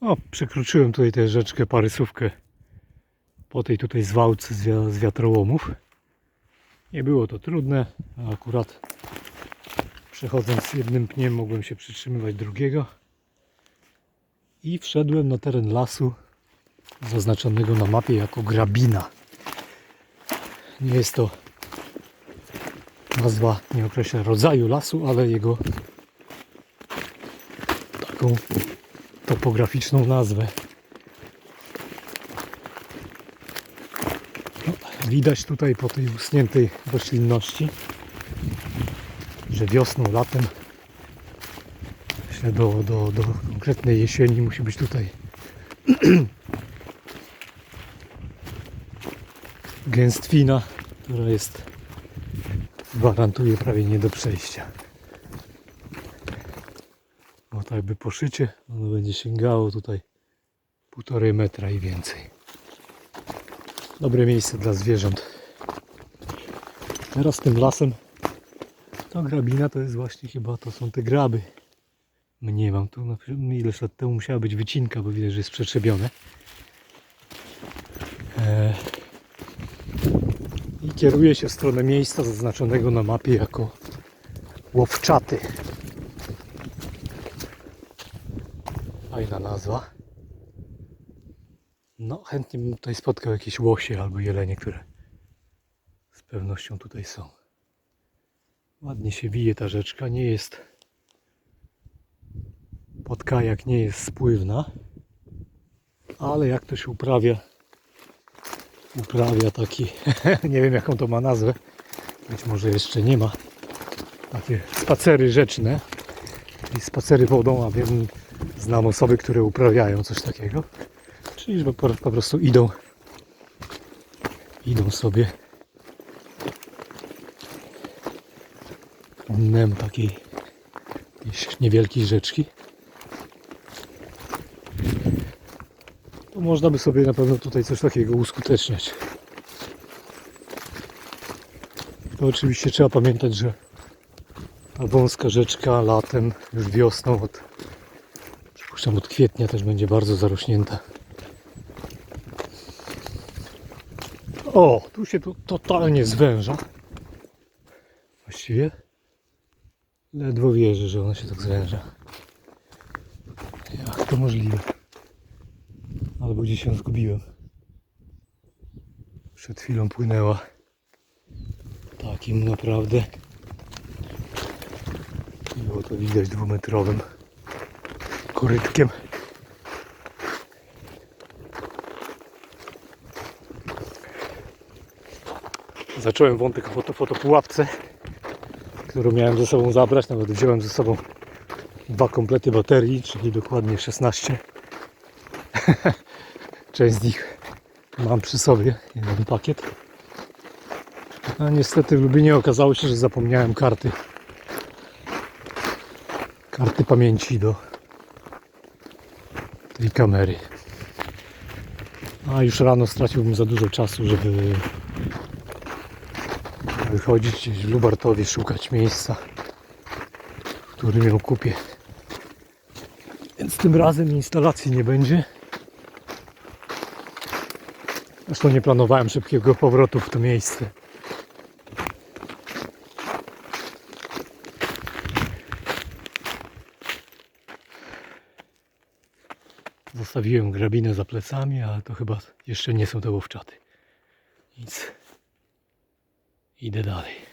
O, przekroczyłem tutaj tę rzeczkę Parysówkę po tej tutaj zwałce z, wi- z wiatrołomów. Nie było to trudne, a akurat przechodząc jednym pniem mogłem się przytrzymywać drugiego i wszedłem na teren lasu zaznaczonego na mapie jako grabina. Nie jest to nazwa, nie określa rodzaju lasu, ale jego taką topograficzną nazwę. No, widać tutaj po tej usuniętej roślinności, że wiosną, latem, do, do, do konkretnej jesieni musi być tutaj gęstwina, która jest gwarantuje prawie nie do przejścia. Bo tak by poszycie, ono będzie sięgało tutaj półtorej metra i więcej. Dobre miejsce dla zwierząt. Teraz tym lasem ta grabina to jest właśnie chyba to są te graby. Mnie mam tu na ileś lat temu musiała być wycinka, bo widać, że jest przetrzebione. Eee, i kieruje się w stronę miejsca zaznaczonego na mapie jako łowczaty. Fajna nazwa. No, chętnie bym tutaj spotkał jakieś łosie albo jelenie, które z pewnością tutaj są. Ładnie się wije ta rzeczka, nie jest pod kajak nie jest spływna, ale jak to się uprawia uprawia taki, nie wiem jaką to ma nazwę, być może jeszcze nie ma, takie spacery rzeczne i spacery wodą, a wiem, znam osoby, które uprawiają coś takiego, czyli że po, prostu idą, idą sobie dnem takiej jakiejś niewielkiej rzeczki. to można by sobie na pewno tutaj coś takiego uskuteczniać. To oczywiście trzeba pamiętać, że ta wąska rzeczka latem, już wiosną, od, przypuszczam od kwietnia też będzie bardzo zarośnięta. O, tu się tu totalnie zwęża. Właściwie ledwo wierzę, że ona się tak zwęża. Jak to możliwe? Albo gdzieś ją zgubiłem. Przed chwilą płynęła takim naprawdę było to widać dwumetrowym korytkiem. Zacząłem wątek o foto, fotopułapce, którą miałem ze sobą zabrać. Nawet wziąłem ze sobą dwa komplety baterii, czyli dokładnie 16. Część z nich mam przy sobie, jeden pakiet. A niestety w Lublinie okazało się, że zapomniałem karty. Karty pamięci do tej kamery. A już rano straciłbym za dużo czasu, żeby wychodzić gdzieś w Lubartowie, szukać miejsca, w którym ją kupię. Więc tym razem instalacji nie będzie. Zresztą nie planowałem szybkiego powrotu w to miejsce. Zostawiłem grabinę za plecami, ale to chyba jeszcze nie są te łowczaty. Nic. Idę dalej.